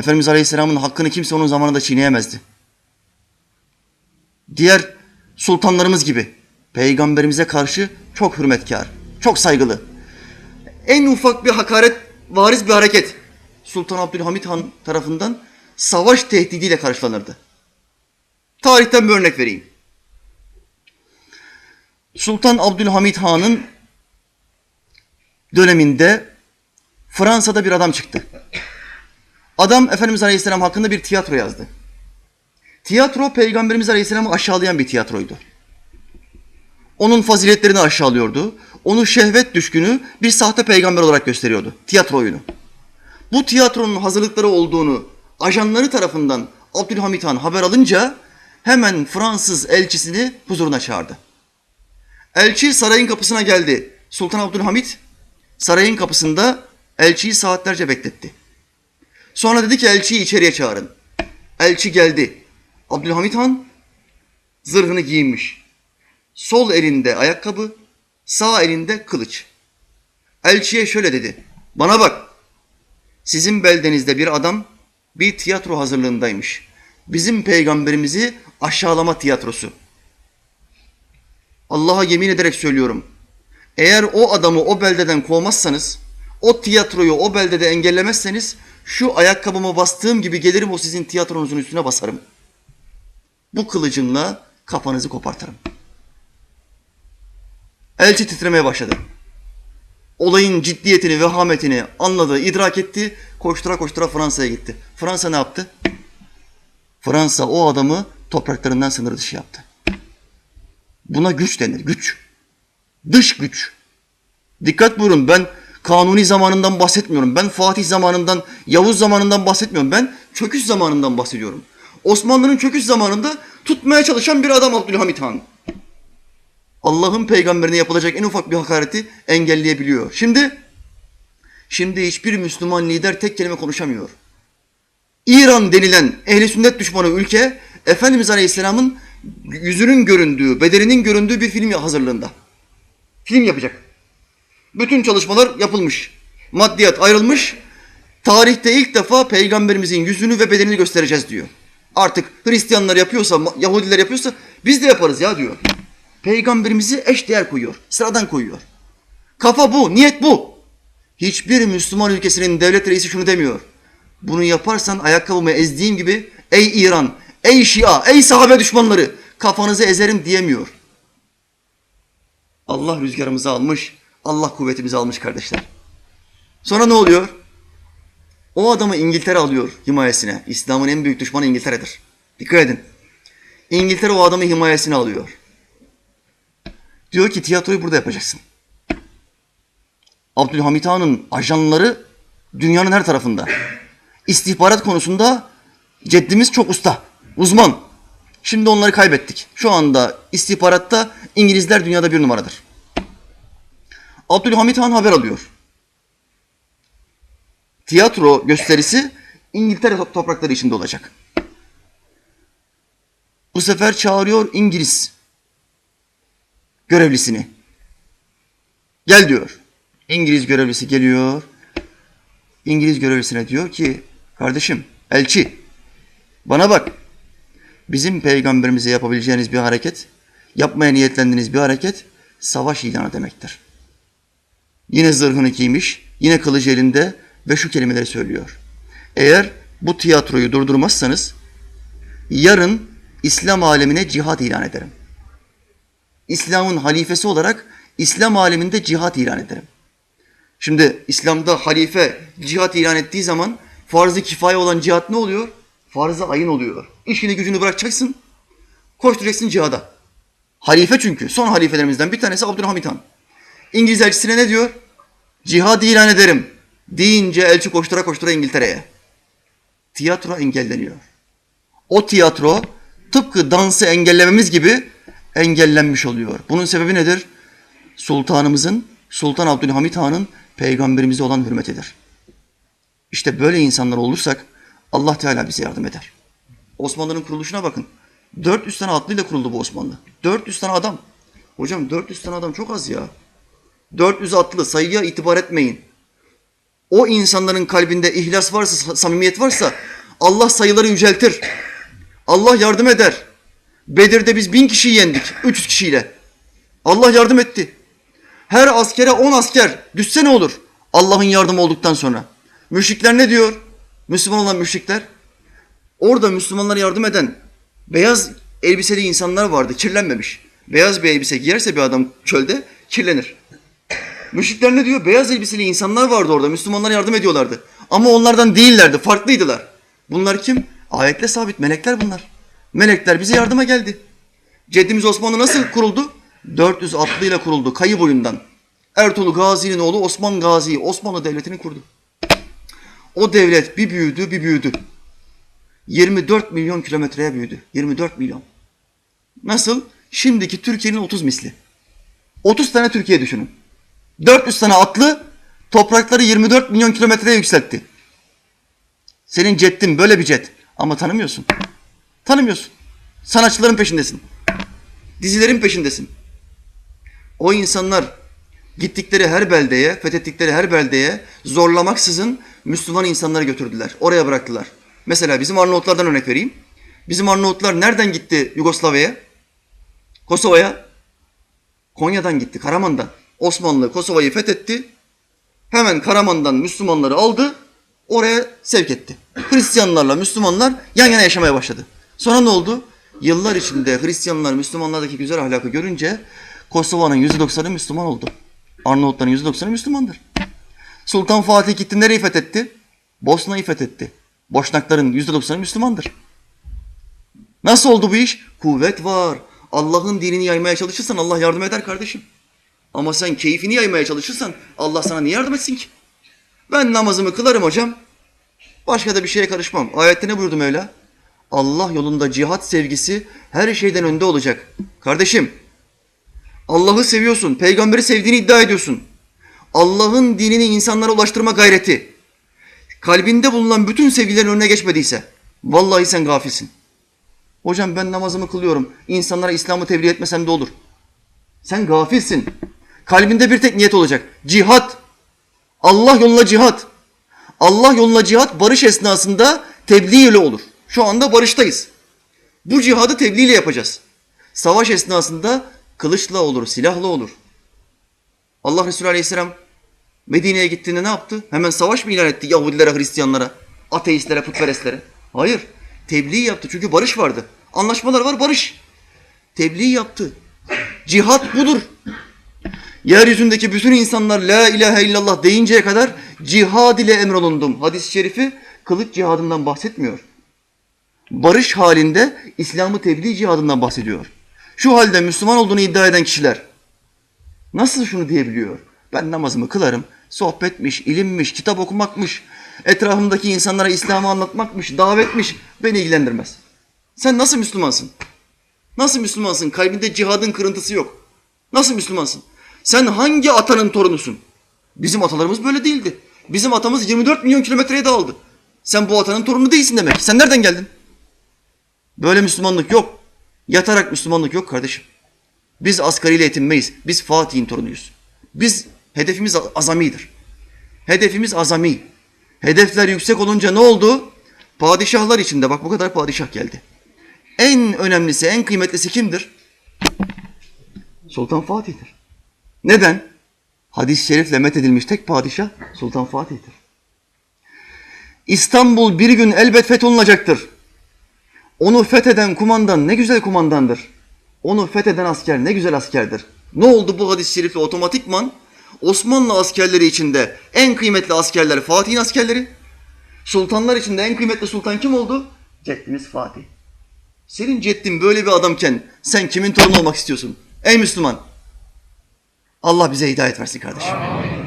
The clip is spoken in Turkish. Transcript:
Efendimiz Aleyhisselam'ın hakkını kimse onun zamanında çiğneyemezdi. Diğer sultanlarımız gibi peygamberimize karşı çok hürmetkar, çok saygılı. En ufak bir hakaret, variz bir hareket Sultan Abdülhamit Han tarafından savaş tehdidiyle karşılanırdı. Tarihten bir örnek vereyim. Sultan Abdülhamit Han'ın döneminde Fransa'da bir adam çıktı. Adam Efendimiz Aleyhisselam hakkında bir tiyatro yazdı. Tiyatro Peygamberimiz Aleyhisselam'ı aşağılayan bir tiyatroydu. Onun faziletlerini aşağılıyordu. Onu şehvet düşkünü bir sahte peygamber olarak gösteriyordu. Tiyatro oyunu. Bu tiyatronun hazırlıkları olduğunu ajanları tarafından Abdülhamit Han haber alınca hemen Fransız elçisini huzuruna çağırdı. Elçi sarayın kapısına geldi. Sultan Abdülhamit sarayın kapısında elçiyi saatlerce bekletti. Sonra dedi ki elçiyi içeriye çağırın. Elçi geldi. Abdülhamit Han zırhını giyinmiş. Sol elinde ayakkabı, sağ elinde kılıç. Elçiye şöyle dedi. Bana bak. Sizin beldenizde bir adam bir tiyatro hazırlığındaymış. Bizim peygamberimizi aşağılama tiyatrosu. Allah'a yemin ederek söylüyorum. Eğer o adamı o beldeden kovmazsanız, o tiyatroyu o beldede engellemezseniz şu ayakkabımı bastığım gibi gelirim o sizin tiyatronuzun üstüne basarım. Bu kılıcımla kafanızı kopartırım. Elçi titremeye başladı. Olayın ciddiyetini, vehametini anladı, idrak etti. Koştura koştura Fransa'ya gitti. Fransa ne yaptı? Fransa o adamı topraklarından sınır dışı yaptı. Buna güç denir, güç. Dış güç. Dikkat buyurun ben Kanuni zamanından bahsetmiyorum. Ben Fatih zamanından, Yavuz zamanından bahsetmiyorum. Ben çöküş zamanından bahsediyorum. Osmanlı'nın çöküş zamanında tutmaya çalışan bir adam Abdülhamit Han. Allah'ın peygamberine yapılacak en ufak bir hakareti engelleyebiliyor. Şimdi şimdi hiçbir Müslüman lider tek kelime konuşamıyor. İran denilen ehli sünnet düşmanı ülke Efendimiz Aleyhisselam'ın yüzünün göründüğü, bedeninin göründüğü bir film hazırlığında. Film yapacak. Bütün çalışmalar yapılmış. Maddiyat ayrılmış. Tarihte ilk defa peygamberimizin yüzünü ve bedenini göstereceğiz diyor. Artık Hristiyanlar yapıyorsa, Yahudiler yapıyorsa biz de yaparız ya diyor. Peygamberimizi eş değer koyuyor. Sıradan koyuyor. Kafa bu, niyet bu. Hiçbir Müslüman ülkesinin devlet reisi şunu demiyor. Bunu yaparsan ayakkabımı ezdiğim gibi ey İran, ey Şia, ey sahabe düşmanları kafanızı ezerim diyemiyor. Allah rüzgarımızı almış, Allah kuvvetimizi almış kardeşler. Sonra ne oluyor? O adamı İngiltere alıyor himayesine. İslam'ın en büyük düşmanı İngiltere'dir. Dikkat edin. İngiltere o adamı himayesine alıyor. Diyor ki tiyatroyu burada yapacaksın. Abdülhamit Han'ın ajanları dünyanın her tarafında. İstihbarat konusunda ceddimiz çok usta, uzman. Şimdi onları kaybettik. Şu anda istihbaratta İngilizler dünyada bir numaradır. Abdülhamit Han haber alıyor. Tiyatro gösterisi İngiltere toprakları içinde olacak. Bu sefer çağırıyor İngiliz görevlisini. Gel diyor. İngiliz görevlisi geliyor. İngiliz görevlisine diyor ki kardeşim elçi bana bak bizim peygamberimize yapabileceğiniz bir hareket yapmaya niyetlendiğiniz bir hareket savaş ilanı demektir. Yine zırhını giymiş, yine kılıcı elinde ve şu kelimeleri söylüyor. Eğer bu tiyatroyu durdurmazsanız yarın İslam alemine cihat ilan ederim. İslam'ın halifesi olarak İslam aleminde cihat ilan ederim. Şimdi İslam'da halife cihat ilan ettiği zaman farz-ı kifaye olan cihat ne oluyor? Farz-ı ayın oluyor. İşini gücünü bırakacaksın, koşturacaksın cihada. Halife çünkü. Son halifelerimizden bir tanesi Abdülhamit Han. İngiliz elçisine ne diyor? Cihad ilan ederim. Deyince elçi koştura koştura İngiltere'ye. Tiyatro engelleniyor. O tiyatro tıpkı dansı engellememiz gibi engellenmiş oluyor. Bunun sebebi nedir? Sultanımızın, Sultan Abdülhamit Han'ın peygamberimize olan hürmetidir. İşte böyle insanlar olursak Allah Teala bize yardım eder. Osmanlı'nın kuruluşuna bakın. 400 tane atlıyla kuruldu bu Osmanlı. 400 tane adam. Hocam 400 tane adam çok az ya. 400 atlı sayıya itibar etmeyin. O insanların kalbinde ihlas varsa, samimiyet varsa Allah sayıları yüceltir. Allah yardım eder. Bedir'de biz bin kişiyi yendik. 300 kişiyle. Allah yardım etti. Her askere 10 asker düşse ne olur? Allah'ın yardımı olduktan sonra. Müşrikler ne diyor? Müslüman olan müşrikler. Orada Müslümanlara yardım eden beyaz elbiseli insanlar vardı. Kirlenmemiş. Beyaz bir elbise giyerse bir adam çölde kirlenir. Müşrikler ne diyor? Beyaz elbiseli insanlar vardı orada. Müslümanlara yardım ediyorlardı. Ama onlardan değillerdi. Farklıydılar. Bunlar kim? Ayetle sabit. Melekler bunlar. Melekler bize yardıma geldi. Ceddimiz Osmanlı nasıl kuruldu? 400 atlıyla kuruldu. Kayı boyundan. Ertuğrul Gazi'nin oğlu Osman Gazi Osmanlı Devleti'ni kurdu. O devlet bir büyüdü bir büyüdü. 24 milyon kilometreye büyüdü. 24 milyon. Nasıl? Şimdiki Türkiye'nin 30 misli. 30 tane Türkiye düşünün. 400 tane atlı toprakları 24 milyon kilometreye yükseltti. Senin ceddin böyle bir cet ama tanımıyorsun. Tanımıyorsun. Sanatçıların peşindesin. Dizilerin peşindesin. O insanlar gittikleri her beldeye, fethettikleri her beldeye zorlamaksızın Müslüman insanları götürdüler. Oraya bıraktılar. Mesela bizim Arnavutlardan örnek vereyim. Bizim Arnavutlar nereden gitti Yugoslavya'ya? Kosova'ya? Konya'dan gitti, Karaman'dan. Osmanlı Kosova'yı fethetti. Hemen Karaman'dan Müslümanları aldı, oraya sevk etti. Hristiyanlarla Müslümanlar yan yana yaşamaya başladı. Sonra ne oldu? Yıllar içinde Hristiyanlar Müslümanlardaki güzel ahlakı görünce Kosova'nın %90'ı Müslüman oldu. Arnavutların %90'ı Müslümandır. Sultan Fatih gitti nereyi fethetti? Bosna'yı fethetti. Boşnakların %90'ı Müslümandır. Nasıl oldu bu iş? Kuvvet var. Allah'ın dinini yaymaya çalışırsan Allah yardım eder kardeşim. Ama sen keyfini yaymaya çalışırsan Allah sana niye yardım etsin ki? Ben namazımı kılarım hocam. Başka da bir şeye karışmam. Ayette ne buyurdu Mevla? Allah yolunda cihat sevgisi her şeyden önde olacak. Kardeşim, Allah'ı seviyorsun, peygamberi sevdiğini iddia ediyorsun. Allah'ın dinini insanlara ulaştırma gayreti, kalbinde bulunan bütün sevgilerin önüne geçmediyse, vallahi sen gafilsin. Hocam ben namazımı kılıyorum, insanlara İslam'ı tebliğ etmesem de olur. Sen gafilsin. Kalbinde bir tek niyet olacak. Cihat. Allah yoluna cihat. Allah yoluna cihat barış esnasında tebliğ ile olur. Şu anda barıştayız. Bu cihadı tebliğ ile yapacağız. Savaş esnasında kılıçla olur, silahla olur. Allah Resulü Aleyhisselam Medine'ye gittiğinde ne yaptı? Hemen savaş mı ilan etti Yahudilere, Hristiyanlara, ateistlere, putperestlere? Hayır. Tebliğ yaptı çünkü barış vardı. Anlaşmalar var, barış. Tebliğ yaptı. Cihat budur. Yeryüzündeki bütün insanlar la ilahe illallah deyinceye kadar cihad ile emrolundum. Hadis-i şerifi kılıç cihadından bahsetmiyor. Barış halinde İslam'ı tebliğ cihadından bahsediyor. Şu halde Müslüman olduğunu iddia eden kişiler nasıl şunu diyebiliyor? Ben namazımı kılarım, sohbetmiş, ilimmiş, kitap okumakmış, etrafımdaki insanlara İslam'ı anlatmakmış, davetmiş beni ilgilendirmez. Sen nasıl Müslümansın? Nasıl Müslümansın? Kalbinde cihadın kırıntısı yok. Nasıl Müslümansın? Sen hangi atanın torunusun? Bizim atalarımız böyle değildi. Bizim atamız 24 milyon kilometreye dağıldı. Sen bu atanın torunu değilsin demek. Sen nereden geldin? Böyle Müslümanlık yok. Yatarak Müslümanlık yok kardeşim. Biz asgariyle yetinmeyiz. Biz Fatih'in torunuyuz. Biz hedefimiz azamidir. Hedefimiz azami. Hedefler yüksek olunca ne oldu? Padişahlar içinde bak bu kadar padişah geldi. En önemlisi, en kıymetlisi kimdir? Sultan Fatih'tir. Neden? Hadis-i şerifle methedilmiş tek padişah Sultan Fatih'tir. İstanbul bir gün elbet fetholunacaktır. Onu fetheden kumandan ne güzel kumandandır. Onu fetheden asker ne güzel askerdir. Ne oldu bu hadis-i şerifle otomatikman? Osmanlı askerleri içinde en kıymetli askerler Fatih'in askerleri. Sultanlar içinde en kıymetli sultan kim oldu? Ceddimiz Fatih. Senin ceddin böyle bir adamken sen kimin torunu olmak istiyorsun? Ey Müslüman! Allah bize hidayet versin kardeşim. Amin.